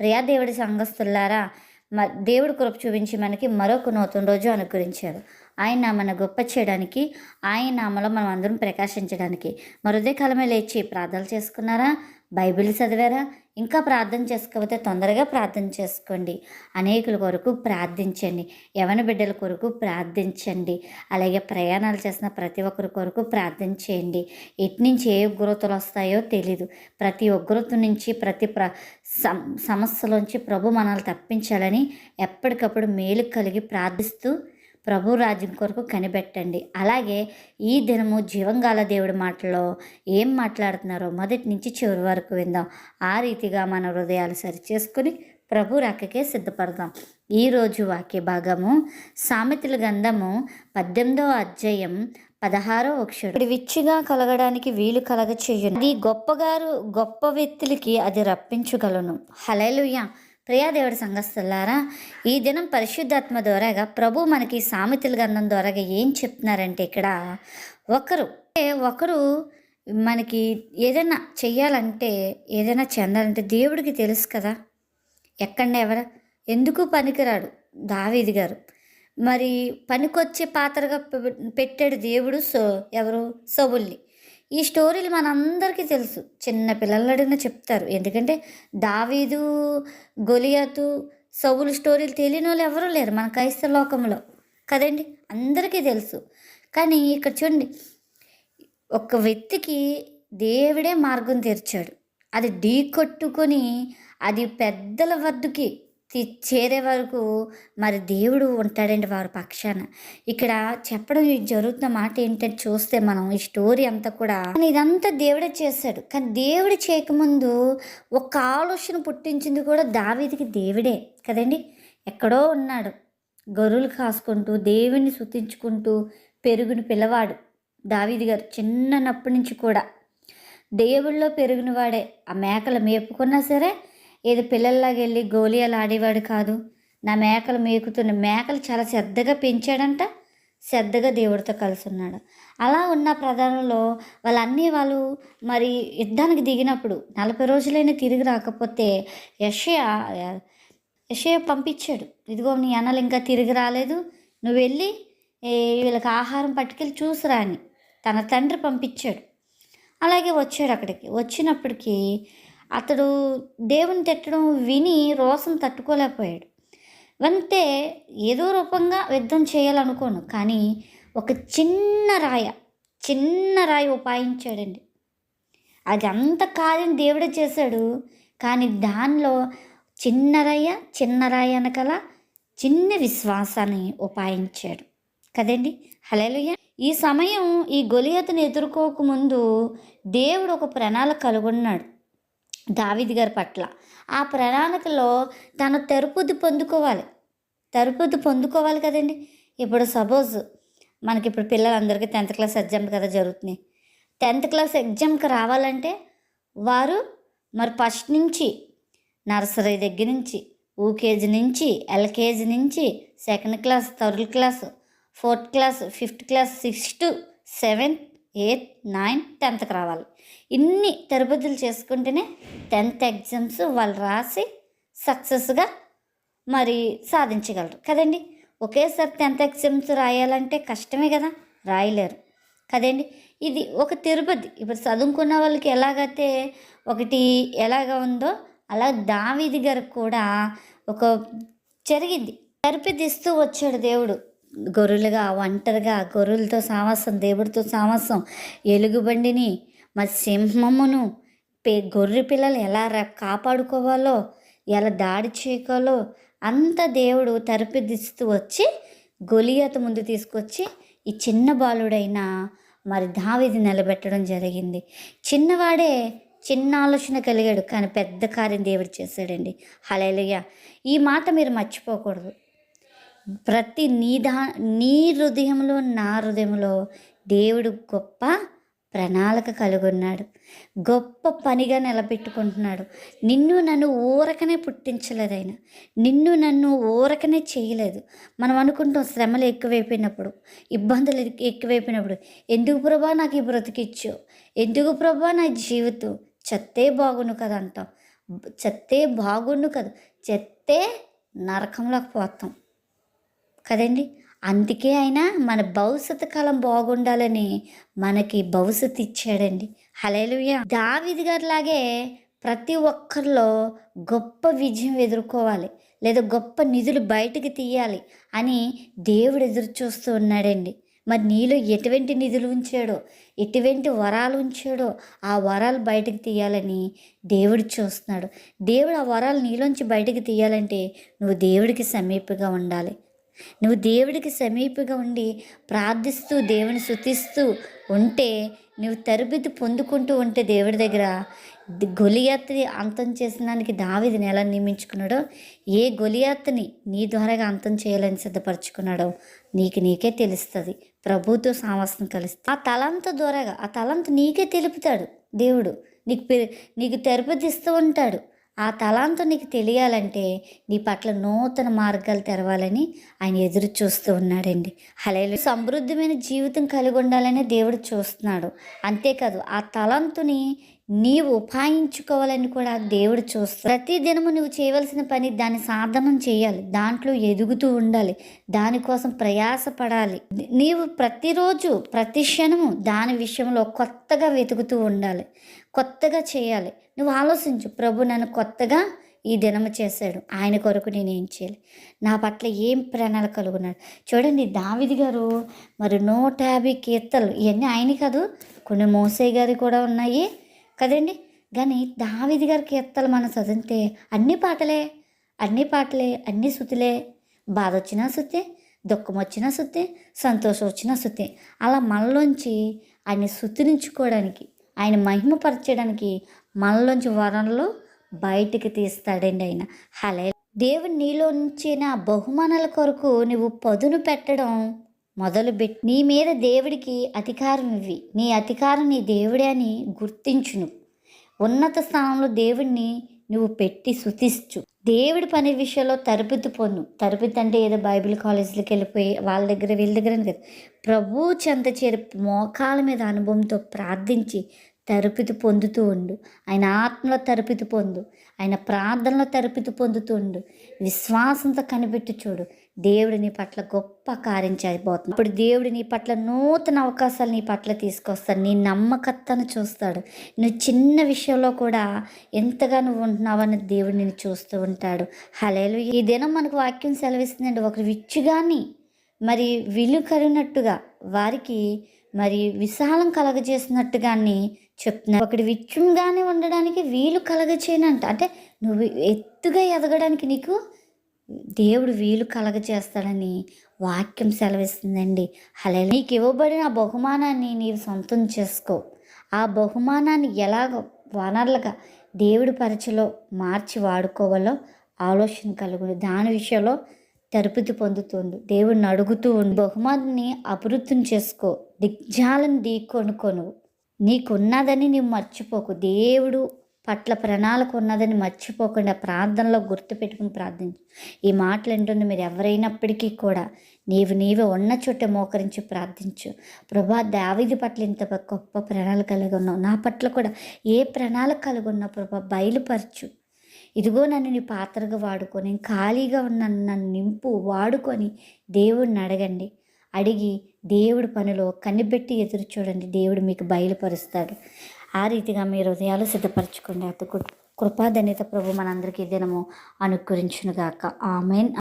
ప్రియా దేవుడి సంఘస్థులారా మ దేవుడు కృప చూపించి మనకి మరొక నూతన రోజు అనుగ్రహించారు. ఆయన మన గొప్ప చేయడానికి ఆయన నామలో మనం అందరం ప్రకాశించడానికి. మరుదే కాలమే లేచి ప్రార్థనలు చేసుకున్నారా? బైబిల్ చదివారా? ఇంకా ప్రార్థన చేసుకోకపోతే తొందరగా ప్రార్థన చేసుకోండి. అనేకుల కొరకు ప్రార్థించండి. యవన బిడ్డల కొరకు ప్రార్థించండి. అలాగే ప్రయాణాలు చేసిన ప్రతి ఒక్కరి కొరకు ప్రార్థన చేయండి ఎటు నుంచి ఏ ఉగ్రతలు వస్తాయో తెలీదు. ప్రతి ఉగ్రత నుంచి ప్రతి ప్ర సం సమస్యలోంచి ప్రభు మనల్ని తప్పించాలని ఎప్పటికప్పుడు మేలు కలిగి ప్రార్థిస్తూ ప్రభు రాజ్యం కొరకు కనిపెట్టండి. అలాగే ఈ దినము జీవంగాల దేవుడి మాటలో ఏం మాట్లాడుతున్నారో మొదటి నుంచి చివరి వరకు విందాం. ఆ రీతిగా మన హృదయాలు సరిచేసుకుని ప్రభు రాకకే సిద్ధపడదాం. ఈరోజు వాక్య భాగము సామెతల గంధము పద్దెనిమిదవ అధ్యాయం పదహారో అక్షరం విచ్చిగా కలగడానికి వీలు కలగ చెయ్యను అది గొప్పగారు గొప్ప వ్యక్తులకి అది రప్పించగలను. హలేలుయ్య ప్రియాదేవుడి సంఘస్థులారా ఈ దినం పరిశుద్ధాత్మ ద్వారాగా ప్రభు మనకి సామెతల గంధం ద్వారాగా ఏం చెప్తున్నారంటే ఇక్కడ ఒకరు ఒకరు మనకి ఏదైనా చెయ్యాలంటే ఏదైనా చెందాలంటే దేవుడికి తెలుసు కదా. ఎక్కడ ఎవర? ఎందుకు పనికిరాడు దావీది గారు? మరి పనికొచ్చే పాత్రగా పె- పెట్టాడు దేవుడు సో ఎవరు? సవుల్ని ఈ స్టోరీలు మనందరికీ తెలుసు. చిన్న పిల్లలు అడిగినా చెప్తారు. ఎందుకంటే దావీదు గొలియాతు సౌలు స్టోరీలు తెలియని వాళ్ళు ఎవరూ లేరు మన క్రైస్తవ లోకంలో. కదండి? అందరికీ తెలుసు. కానీ ఇక్కడ చూడండి. ఒక వ్యక్తికి దేవుడే మార్గం తెరిచాడు. అది ఢీ కొట్టుకొని అది పెద్దల వద్దకి చేరే వరకు మరి దేవుడు ఉంటాడండి వారి పక్షాన. ఇక్కడ చెప్పడం జరుగుతున్న మాట ఏంటంటే చూస్తే మనం ఈ స్టోరీ అంతా కూడా కానీ ఇదంతా దేవుడే చేశాడు. కానీ దేవుడు చేయకముందు ఒక ఆలోచన పుట్టించింది కూడా దావీదికి దేవుడే కదండి. ఎక్కడో ఉన్నాడు. గొర్రెలు కాసుకుంటూ దేవుడిని శుతించుకుంటూ పెరుగుని పిల్లవాడు దావీది గారు చిన్ననప్పటి నుంచి కూడా. దేవుళ్ళో పెరిగిన వాడే ఆ మేకలు మేపుకున్నా సరే ఏదో పిల్లల్లాగా వెళ్ళి గోలియాలు ఆడేవాడు కాదు. నా మేకలు మేకుతున్న మేకలు చాలా శ్రద్ధగా పెంచాడంట శ్రద్ధగా దేవుడితో కలిసి ఉన్నాడు అలా ఉన్న ప్రధానంలో వాళ్ళన్నీ వాళ్ళు మరి యుద్ధానికి దిగినప్పుడు నలభై రోజులైనా తిరిగి రాకపోతే యషయ యషయ పంపించాడు. ఇదిగో నీ అన్నలు ఇంకా తిరిగి రాలేదు. నువ్వు వెళ్ళి వీళ్ళకి ఆహారం పట్టుకెళ్ళి చూసిరా అని తన తండ్రి పంపించాడు. అలాగే వచ్చాడు అక్కడికి. వచ్చినప్పటికీ అతడు దేవుని తిట్టడం విని రోసం తట్టుకోలేకపోయాడు. వంతే ఏదో రూపంగా యుద్ధం చేయాలనుకోను కానీ ఒక చిన్న రాయ చిన్న రాయి ఉపాయించాడండి. అది అంత కార్యం దేవుడే చేశాడు కానీ దానిలో చిన్న రాయ చిన్న రాయ అనకల చిన్న విశ్వాసాన్ని ఉపాయించాడు. కదండి? హలేలుయ్య ఈ సమయం ఈ గొలియతను ఎదుర్కోకముందు దేవుడు ఒక ప్రణాళిక కలుగొన్నాడు దావిది గారి పట్ల. ఆ ప్రణాళికలో తన తెరుపుది పొందుకోవాలి. తెరుపుది పొందుకోవాలి కదండి. ఇప్పుడు సపోజ్ మనకి ఇప్పుడు పిల్లలందరికీ టెన్త్ క్లాస్ ఎగ్జామ్ కదా జరుగుతున్నాయి. టెన్త్ క్లాస్ ఎగ్జామ్కి రావాలంటే వారు మరి ఫస్ట్ నుంచి నర్సరీ దగ్గర నుంచి యూకేజీ నుంచి ఎల్కేజీ నుంచి second class third class fourth class fifth class sixth seventh eighth ninth టెన్త్కి రావాలి. ఇన్ని తరబతులు చేసుకుంటేనే టెన్త్ ఎగ్జామ్స్ వాళ్ళు రాసి సక్సెస్గా మరి సాధించగలరు. కదండి? ఒకేసారి టెన్త్ ఎగ్జామ్స్ రాయాలంటే కష్టమే కదా? రాయలేరు. కదండి? ఇది ఒక తిరుపతి. ఇప్పుడు చదువుకున్న వాళ్ళకి ఎలాగైతే ఒకటి ఎలాగ ఉందో అలా దావీది గారికి కూడా ఒక జరిగింది. తెరపిదిస్తూ వచ్చాడు దేవుడు. గొర్రెలుగా ఒంటరిగా గొర్రెలతో సావాసం దేవుడితో సావాసం ఎలుగుబండిని మరి సింహమును పే గొర్రె పిల్లలు ఎలా కాపాడుకోవాలో ఎలా దాడి చేయకాలో అంత దేవుడు తెరపిదిస్తూ వచ్చి గొలియత ముందు తీసుకొచ్చి ఈ చిన్న బాలుడైన మరి దావిది నిలబెట్టడం జరిగింది. చిన్నవాడే చిన్న ఆలోచన కలిగాడు కానీ పెద్ద కార్యం దేవుడు చేశాడండి. హలేలుగా ఈ మాట మీరు మర్చిపోకూడదు. ప్రతి నీదా నీ హృదయంలో నా హృదయంలో దేవుడు గొప్ప ప్రణాళిక కలిగి గొప్ప పనిగా నిలబెట్టుకుంటున్నాడు. నిన్ను నన్ను ఊరకనే పుట్టించలేదు ఆయన నిన్ను నన్ను ఊరకనే చేయలేదు. మనం అనుకుంటాం శ్రమలు ఎక్కువైపోయినప్పుడు ఇబ్బందులు ఎక్కువైపోయినప్పుడు ఎందుకు ప్రభా నాకు ఈ బ్రతికిచ్చు? ఎందుకు ప్రభా నా జీవితం చెత్తే బాగుండు కదా అంటాం చెత్తే బాగుండు కదా చెత్తే నరకంలోకి పోతాం. కదండి? అందుకే ఆయన మన భవిష్యత్తు కాలం బాగుండాలని మనకి భవిష్యత్తు ఇచ్చాడండి. హలేలుయ దావిది గారిలాగే ప్రతి ఒక్కరిలో గొప్ప విజయం ఎదుర్కోవాలి లేదా గొప్ప నిధులు బయటకు తీయాలి అని దేవుడు ఎదురు చూస్తూ ఉన్నాడండి. మరి నీలో ఎటువంటి నిధులు ఉంచాడో ఎటువంటి వరాలు ఉంచాడో ఆ వరాలు బయటకు తీయాలని దేవుడు చూస్తున్నాడు. దేవుడు ఆ వరాలు నీలోంచి బయటకు తీయాలంటే నువ్వు దేవుడికి సమీపంగా ఉండాలి. నువ్వు దేవుడికి సమీపంగా ఉండి ప్రార్థిస్తూ దేవుని శుతిస్తూ ఉంటే నువ్వు తరబితి పొందుకుంటూ ఉంటే దేవుడి దగ్గర గొలియాత్ని అంతం చేసినానికి దావిదిని ఎలా నియమించుకున్నాడో ఏ గొలియాత్ని నీ ద్వారాగా అంతం చేయాలని సిద్ధపరచుకున్నాడో నీకు నీకే తెలుస్తుంది. ప్రభుతో సామస్యం కలుస్తుంది ఆ తలంత ద్వారాగా ఆ తలంత నీకే తెలుపుతాడు దేవుడు. నీకు పె- నీకు తెరపతిస్తూ ఉంటాడు. ఆ తలాంతు నీకు తెలియాలంటే నీ పట్ల నూతన మార్గాలు తెరవాలని ఆయన ఎదురు చూస్తూ ఉన్నాడండి. అలాగే సమృద్ధమైన జీవితం కలిగి ఉండాలని దేవుడు చూస్తున్నాడు. అంతేకాదు ఆ తలంతుని నీవు ఉపాయించుకోవాలని కూడా దేవుడు చూస్తాడు. ప్రతి దినము నువ్వు చేయవలసిన పని దాన్ని సాధనం చేయాలి. దాంట్లో ఎదుగుతూ ఉండాలి. దానికోసం ప్రయాసపడాలి. నీవు ప్రతిరోజు ప్రతి క్షణము దాని విషయంలో కొత్తగా వెతుకుతూ ఉండాలి. కొత్తగా చేయాలి. నువ్వు ఆలోచించు ప్రభు నన్ను కొత్తగా ఈ దినము చేశాడు. ఆయన కొరకు నేను ఏం చేయాలి? నా పట్ల ఏం ప్రణాళిక కలుగున్నాడు చూడండి దావిది గారు మరి నూట యాభై కీర్తలు ఇవన్నీ ఆయన కాదు. కొన్ని మోసే గారి కూడా ఉన్నాయి. కదండి? కానీ దావిది గారి కీర్తలు మనం చదివితే అన్ని పాటలే అన్ని పాటలే అన్ని శృతులే. బాధ వచ్చినా శృతే దుఃఖం వచ్చినా శృతే సంతోషం వచ్చినా శృతే. అలా మనలోంచి ఆయన శుతినించుకోవడానికి ఆయన మహిమపరచడానికి మనలోంచి వరంలో బయటికి తీస్తాడండి ఆయన. హలే దేవుడు నీలోంచిన బహుమానాల కొరకు నువ్వు పదును పెట్టడం మొదలుపెట్టి నీ మీద దేవుడికి అధికారం ఇవ్వి. నీ అధికారం నీ దేవుడే అని గుర్తించును. ఉన్నత స్థానంలో దేవుడిని నువ్వు పెట్టి శుతించు దేవుడి పని విషయంలో తరబిద్దు పొందు. తరబిద్దు అంటే ఏదో బైబిల్ కాలేజీలకు వెళ్ళిపోయి వాళ్ళ దగ్గర వీళ్ళ దగ్గర కదా కాదు. ప్రభు చెంత చేరి మోకాల మీద అనుభవంతో ప్రార్థించి తరపితి పొందుతూ ఉండు. ఆయన ఆత్మలో తరపితి పొందు. ఆయన ప్రార్థనలో తరపితి పొందుతూ ఉండు. విశ్వాసంతో కనిపెట్టి చూడు. దేవుడు నీ పట్ల గొప్ప కార్యం చేయబోతుంది ఇప్పుడు దేవుడు నీ పట్ల నూతన అవకాశాలు నీ పట్ల తీసుకొస్తాడు. నీ నమ్మకత్తను చూస్తాడు. నువ్వు చిన్న విషయంలో కూడా ఎంతగా నువ్వు ఉంటున్నావని దేవుడు నిన్ను చూస్తూ ఉంటాడు. హలేలు ఈ దినం మనకు వాక్యం సెలవిస్తుందండి. ఒకరు విచ్చుగాని మరి విలు కలిగినట్టుగా వారికి మరి విశాలం కలగజేసినట్టుగాని చెప్తున్నారు. ఒకటి విచ్చుగానే ఉండడానికి వీలు కలగచేయనంట అంటే నువ్వు ఎత్తుగా ఎదగడానికి నీకు దేవుడు వీలు కలగజేస్తాడని వాక్యం సెలవిస్తుందండి. అలా నీకు ఇవ్వబడిన ఆ బహుమానాన్ని నీవు సొంతం చేసుకో. ఆ బహుమానాన్ని ఎలాగ వనరులుగా దేవుడి పరిచలో మార్చి వాడుకోవాలో ఆలోచన కలుగుడు దాని విషయంలో తరుపుతి పొందుతుంది. దేవుడిని అడుగుతూ ఉండు. బహుమానాన్ని అభివృద్ధిని చేసుకో. దిగ్జాలను ఢీకొనుకొను నీకున్నదని నీవు మర్చిపోకు. దేవుడు పట్ల ప్రణాళిక ఉన్నదని మర్చిపోకుండా ప్రార్థనలో గుర్తుపెట్టుకుని ప్రార్థించు. ఈ మాటలు ఏంటంటే మీరు ఎవరైనప్పటికీ కూడా నీవు నీవే ఉన్న చోట మోకరించి ప్రార్థించు. ప్రభా దావిది పట్ల ఇంత గొప్ప ప్రణాళిక కలిగి ఉన్నావు. నా పట్ల కూడా ఏ ప్రణాళిక కలిగి ఉన్నావు ప్రభా? బయలుపరచు. ఇదిగో నన్ను నీ పాత్రగా వాడుకొని ఖాళీగా ఉన్న నన్ను నింపు వాడుకొని దేవుడిని అడగండి. అడిగి దేవుడి పనిలో కనిపెట్టి ఎదురు చూడండి. దేవుడు మీకు బయలుపరుస్తాడు. ఆ రీతిగా మీ హృదయాలు సిద్ధపరచుకోండి. అతకు కృపాధన్యత ప్రభు మనందరికీ దినము అనుకరించునుగాక ఆమెన్.